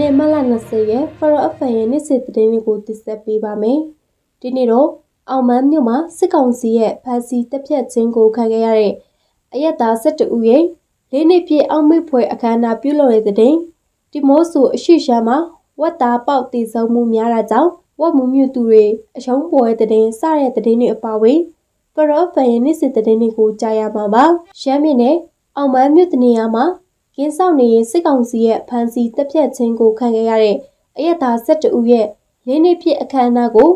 နေ့မတ်လ20ရက်ဖရောအဖန်ရဲ့နေ့စဉ်သတင်းလေးကိုတင်ဆက်ပေးပါမယ်။ဒီနေ့တော့အောင်မန်းမြို့မှာစစ်ကောင်စီရဲ့ဖမ်းဆီးတပ်ဖြတ်ခြင်းကိုခံခဲ့ရတဲ့အရက်သား12ဦးရဲ့လေးနှစ်ပြည့်အောင်မိဖွယ်အခမ်းအနားပြုလုပ်တဲ့တဲ့ဒီမိုးဆူအရှိရှမ်းမှာဝက်သားပေါက်တည်ဆုံမှုများတာကြောင့်ဝက်မှုမြူသူတွေအရှုံးပေါ်တဲ့တဲ့စတဲ့တဲ့တွေအပါအဝင်ဖရောဖန်ရဲ့နေ့စဉ်သတင်းလေးကိုကြားရမှာပါ။ရှမ်းပြည်နယ်အောင်မန်းမြို့တနေရာမှာ ကင်းဆောင်နေရင်စစ်ကောင်စီရဲ့ဖမ်းဆီးတပ်ဖြတ်ခြင်းကိုခံခဲ့ရတဲ့အရက်သား12ဦးရဲ့လေးနှစ်ပြည့်အခမ်းအနားကို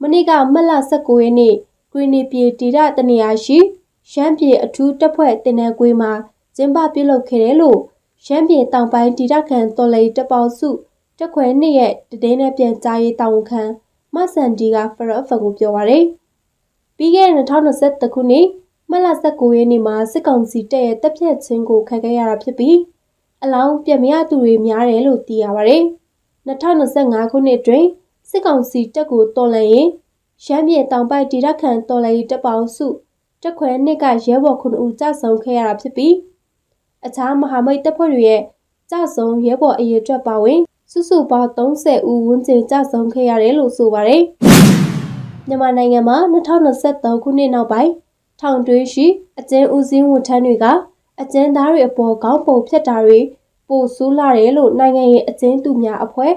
မနေ့ကမတ်လ19ရက်နေ့ဂရီနီပြည်တီရတနေရာရှိရှမ်းပြည်အထူးတပ်ဖွဲ့တင်နန်းကွေးမှာကျင်းပပြုလုပ်ခဲ့တယ်လို့ရှမ်းပြည်တောင်ပိုင်းတီရခံတော်လှန်ရေးတပ်ပေါင်းစုတက်ခွဲနှစ်ရဲ့တည်င်းနဲ့ပြန်ကြားရေးတာဝန်ခံမဆန်ဒီကဖရအဖကိုပြောပါရယ်ပြီးခဲ့တဲ့2023ခုနှစ် မတ်လ19ရက်နေ့မှာစစ်ကောင်စီတပ်ရဲ့တပ်ဖြတ်ခြင်းကိုခံခဲ့ရတာဖြစ်ပြီးအလောင်းပြက်မရသူတွေများတယ်လို့သိရပါတယ်။2025ခုနှစ်တွင်စစ်ကောင်စီတပ်ကိုတော်လှန်ရင်ရှမ်းပြည်တောင်ပိုင်းဒေသခံတော်လှန်ရေးတပ်ပေါင်းစုတက်ခွဲနှစ်ကရဲဘော်ခုနှစ်ဦးကြဆုံခဲ့ရတာဖြစ်ပြီးအခြားမဟာမိတ်တပ်ဖွဲ့တွေရဲ့ကြဆုံရဲဘော်အရေးအတွက်ပါဝင်စုစုပေါင်း30ဦးဝန်းကျင်ကြဆုံခဲ့ရတယ်လို့ဆိုပါတယ်။မြန်မာနိုင်ငံမှာ2023ခုနှစ်နောက်ပိုင်း ထောင်တွင်းရှိအကျဉ်းဦးစီးဝန်ထမ်းတွေကအကျဉ်းသားတွေအပေါ်ခေါင်းပုံဖြတ်တာတွေပိုဆိုးလာတယ်လို့နိုင်ငံရေးအကျဉ်းသူများအဖွဲ့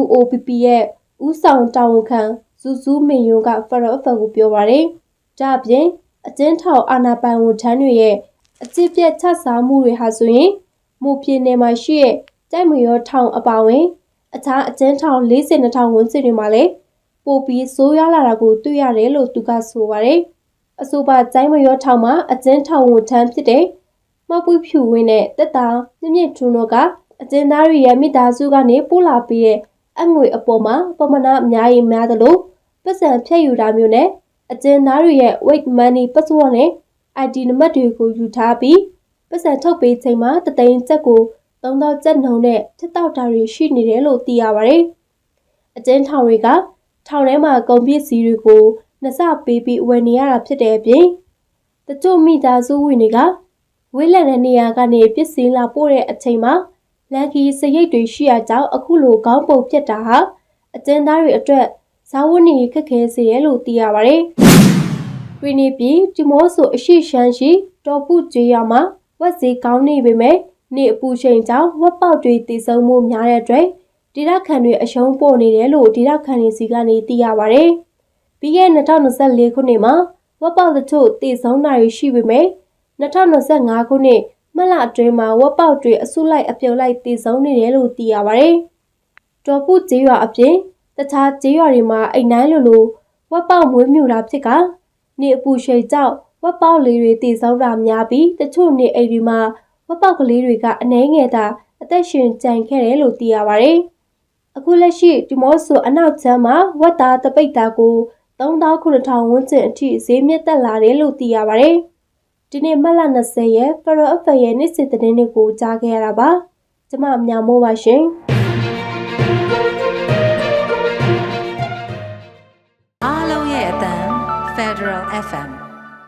WOPP ရဲ့ဦးဆောင်တာဝန်ခံဇူဇူးမင်ယွန်းကဖရအဖကိုပြောပါတယ်။ဒါ့အပြင်အကျဉ်းထောင်အာဏာပိုင်ဝန်ထမ်းတွေရဲ့အကျစ်ပြတ်ချစားမှုတွေဟာဆိုရင်မူပြင်းနယ်မှာရှိတဲ့တိုက်မရောထောင်အပါဝင် အခြားအကျဉ်းထောင်42ထောင်ဝန်းကျင်တွေမှာလည်းပိုပြီးဆိုးရွားလာတာကိုတွေ့ရတယ်လို့သူကဆိုပါတယ်။ အဆိုပါကျိုင်းမရောထောင်မှာအကျဉ်းထောင်ဝန်ထမ်းဖြစ်တဲ့မောက်ပွေးဖြူဝင်းနဲ့တက်တာမြင့်မြင့်ထွန်းတို့ကအကျဉ်းသားတွေရဲ့မိသားစုကနေပို့လာပေးတဲ့အငွေအပေါ်မှာပမာဏအများကြီးများသလိုပတ်စံဖြည့်ယူတာမျိုးနဲ့အကျဉ်းသားတွေရဲ့ weight money password နဲ့ ID နံပါတ်တွေကိုယူထားပြီးပတ်စံထုတ်ပေးချိန်မှာတသိန်းကျပ်ကို3000ကျပ်နှုန်းနဲ့ချက်တောက်တာတွေရှိနေတယ်လို့သိရပါတယ်။အကျဉ်းထောင်တွေကထောင်ထဲမှာကုန်ပစ္စည်းတွေကို နှစ်ဆပေးပြီးဝယ်နေရတာဖြစ်တဲ့အပြင်တချို့မိသားစုဝင်တွေကဝေးလံတဲ့နေရာကနေပစ္စည်းလာပို့တဲ့အချိန်မှာလန်ကီစရိတ်တွေရှိရကြောင်းအခုလိုခေါင်းပုံပြတ်တာဟာအကျဉ်းသားတွေအတွက်ဇာဝတ်နေခက်ခဲစေတယ်လို့သိရပါတယ်။ရီနီပြည်တီမောဆိုအရှိရှမ်းရှိတော်ပုကျေးရမှာဝက်စီကောင်းနေပေမဲ့နေအပူချိန်ကြောင့်ဝက်ပေါက်တွေတည်ဆုံမှုများတဲ့အတွက်ဒေသခံတွေအရှုံးပေါ်နေတယ်လို့ဒေသခံတွေစီကနေသိရပါတယ်။ ပြီးခဲ့2024ခုနှစ်မှာဝက်ပေါက်တချို့တည်ဆုံတာတွေရှိပေမဲ့2025ခုနှစ်မလအတွင်းမှာဝက်ပေါက်တွေအစုလိုက်အပြုံလိုက်တည်ဆုံနေတယ်လို့သိရပါတယ်။တော်ပုကျေးရွာအပြင်တခြားကျေးရွာတွေမှာအိမ်တိုင်းလိုလိုဝက်ပေါက်မွေးမြူတာဖြစ်ကနေအပူရှိန်ကြောင့်ဝက်ပေါက်လေးတွေတည်ဆုံတာများပြီးတချို့နေအိမ်တွေမှာဝက်ပေါက်ကလေးတွေကအနှဲငယ်သာအသက်ရှင်ကြံခဲ့တယ်လို့သိရပါတယ်။အခုလက်ရှိဒီမော့ဆိုအနောက်ချမ်းမှာဝက်သားတပိတ်သားကို 3900ဝန်းကျင်အထိဈေးမြင့်တက်လာတယ်လို့သိရပါတယ်။ဒီနေ့မတ်လ20ရက်ဖရောအဖရဲ့နေ့စဉ်သတင်းတွေကိုကြားခဲ့ရတာပါ။ကျမမြောင်မိုးပါရှင်။အားလုံးရဲ့အတန် Federal FM